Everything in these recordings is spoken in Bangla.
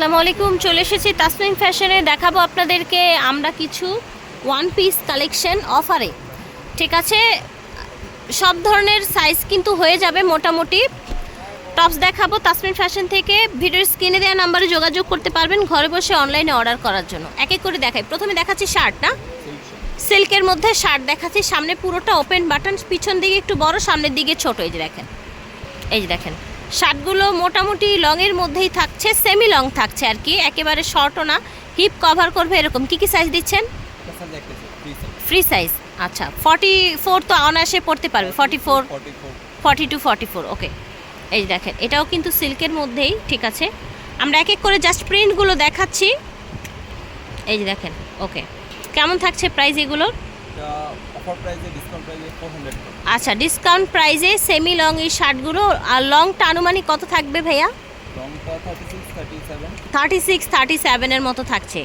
আসসালামু আলাইকুম, চলে এসেছি তাসমিন ফ্যাশনে। দেখাবো আপনাদেরকে আমরা কিছু ওয়ান পিস কালেকশন অফারে ঠিক আছে? সব ধরনের সাইজ কিন্তু হয়ে যাবে মোটামুটি। টপস দেখাবো তাসমিন ফ্যাশন থেকে। ভিডিওর স্ক্রিনে দেওয়া নাম্বারে যোগাযোগ করতে পারবেন, ঘরে বসে অনলাইনে অর্ডার করার জন্য। এক এক করে দেখাই। প্রথমে দেখাচ্ছি শার্ট না? সিল্কের মধ্যে শার্ট দেখাচ্ছি। সামনে পুরোটা ওপেন বাটন পিছন দিকে একটু বড়, সামনের দিকে ছোট। এই যে দেখেন। এই যে দেখেন। শার্টগুলো মোটামুটি লংয়ের মধ্যেই থাকছে সেমি লং থাকছে আর কি, একেবারে শর্টও না। হিপ কভার করবে এরকম। কি কি সাইজ দিচ্ছেন? ফ্রি সাইজ আচ্ছা ফর্টি ফোর তো অনায়াসে পড়তে পারবে। Forty four forty two forty four okay এই দেখেন, এটাও কিন্তু সিল্কের মধ্যেই, ঠিক আছে। আমরা এক এক করে জাস্ট প্রিন্টগুলো দেখাচ্ছি। এই যে দেখেন ওকে কেমন থাকছে প্রাইস এগুলোর? আচ্ছা ডিসকাউন্ট প্রাইসে সেমি লং এই শার্টগুলো আর লংটা আনুমানিক কত থাকবে ভাইয়া? থার্টি সিক্স থার্টি সেভেনের মতো থাকছে।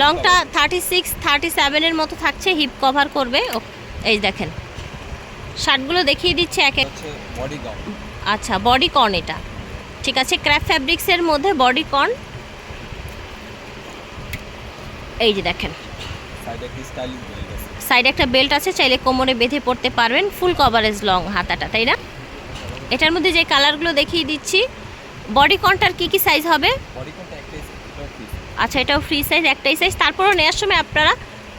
লংটা থার্টি সিক্স থার্টি সেভেনের মতো থাকছে হিপ কভার করবে। ও, এই দেখেন। শার্টগুলো দেখিয়ে দিচ্ছে এক এক আচ্ছা বডি কর্ন এটা। ঠিক আছে ক্র্যাপ ফ্যাব্রিক্সের মধ্যে বডি কর্ন এই যে দেখেন। সাইডে একটি বেল্ট আছে চাইলে কোমরে বেঁধে পড়তে পারবেন ফুল কভারেজ লং হাতাটা তাই না? এটার মধ্যে যে কালারগুলো দেখিয়ে দিচ্ছি বডি কর্নটার কি কি সাইজ হবে? আচ্ছা এটাও ফ্রি সাইজ একটাই সাইজ তারপরও নেওয়ার সময় আপনারা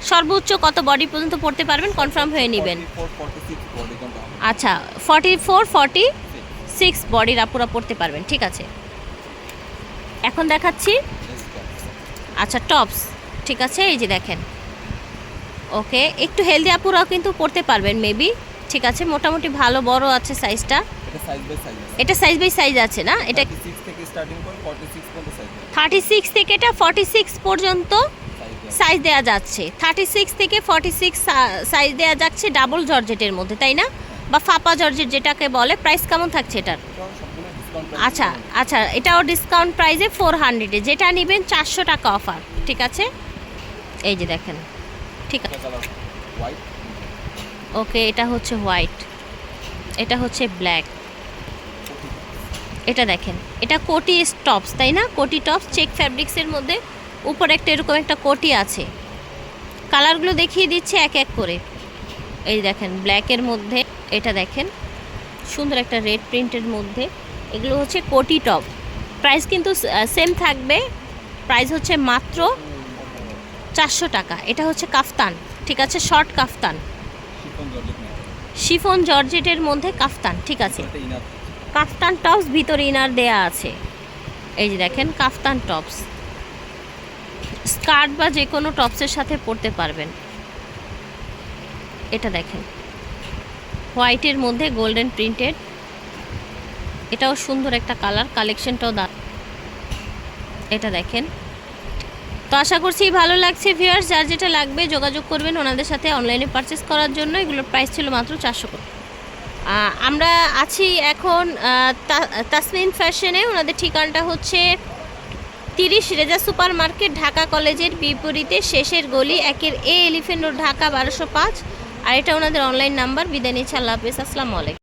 সর্বোচ্চ কত বডি পর্যন্ত পড়তে পারবেন কনফার্ম হয়ে নেবেন। আচ্ছা ফর্টি ফোর ফর্টি সিক্স বডির আপুরা পড়তে পারবেন ঠিক আছে? এখন দেখাচ্ছি। আচ্ছা টপস ঠিক আছে? এই যে দেখেন। ওকে একটু হেলদি আপুরাও কিন্তু পড়তে পারবেন মেবি ঠিক আছে মোটামুটি ভালো বড় আছে সাইজটা এটা সাইজ বাই সাইজ আছে। না? এটা থার্টি সিক্স থেকে এটা ফর্টি সিক্স পর্যন্ত সাইজ দেওয়া যাচ্ছে। থার্টি সিক্স থেকে ফর্টি সিক্স সাইজ দেওয়া যাচ্ছে ডাবল জর্জেটের মধ্যে তাই না? বা ফাপা জর্জেট যেটাকে বলে প্রাইস কেমন থাকছে এটার? আচ্ছা আচ্ছা এটাও ডিসকাউন্ট প্রাইসে ফোর হান্ড্রেডে যেটা নেবেন চারশো টাকা অফার ঠিক আছে? এই যে দেখেন। ঠিক আছে। ওকে, এটা হচ্ছে হোয়াইট। এটা হচ্ছে ব্ল্যাক। এটা দেখেন, এটা কোটি টপস, তাই না? কোটি টপস, চেক ফ্যাব্রিক্সের মধ্যে উপরে একটা এরকম একটা কোটি আছে। কালারগুলো দেখিয়ে দিচ্ছে এক এক করে। এই দেখেন ব্ল্যাকের মধ্যে, এটা দেখেন, সুন্দর একটা রেড প্রিন্টের মধ্যে। এগুলো হচ্ছে কোটি টপ। প্রাইস কিন্তু সেম থাকবে। প্রাইস হচ্ছে মাত্র চারশো টাকা। এটা হচ্ছে কাফতান ঠিক আছে? শর্ট কাফতান। শিফন জর্জেটের মধ্যে কাফতান ঠিক আছে? কাফতান টপস ভিতরে ইনার দেয়া আছে। এই যে দেখেন কাফতান টপস। স্কার্ট বা যে কোনো টপসের সাথে পরতে পারবেন। এটা দেখেন। হোয়াইটের মধ্যে গোল্ডেন প্রিন্টেড। এটাও সুন্দর একটা কালার কালেকশনটাও দা এটা দেখেন। তো আশা করছি ভালো লাগছে ভিউয়ার্স যার যেটা লাগবে যোগাযোগ করবেন ওনাদের সাথে অনলাইনে পারচেস করার জন্য। এগুলোর প্রাইস ছিল মাত্র চারশো করে। আমরা আছি এখন তাসমিন ফ্যাশনে ওনাদের ঠিকানাটা হচ্ছে তিরিশ রেজা সুপার মার্কেট ঢাকা কলেজের বিপরীতে শেষের গলি, একের এ এলিফেন্ট রোড, ঢাকা বারোশো পাঁচ। আর এটা ওনাদের অনলাইন নাম্বার বিদায় নিচ্ছে। আল্লাহ হাফেজ। আসসালামু আলাইকুম।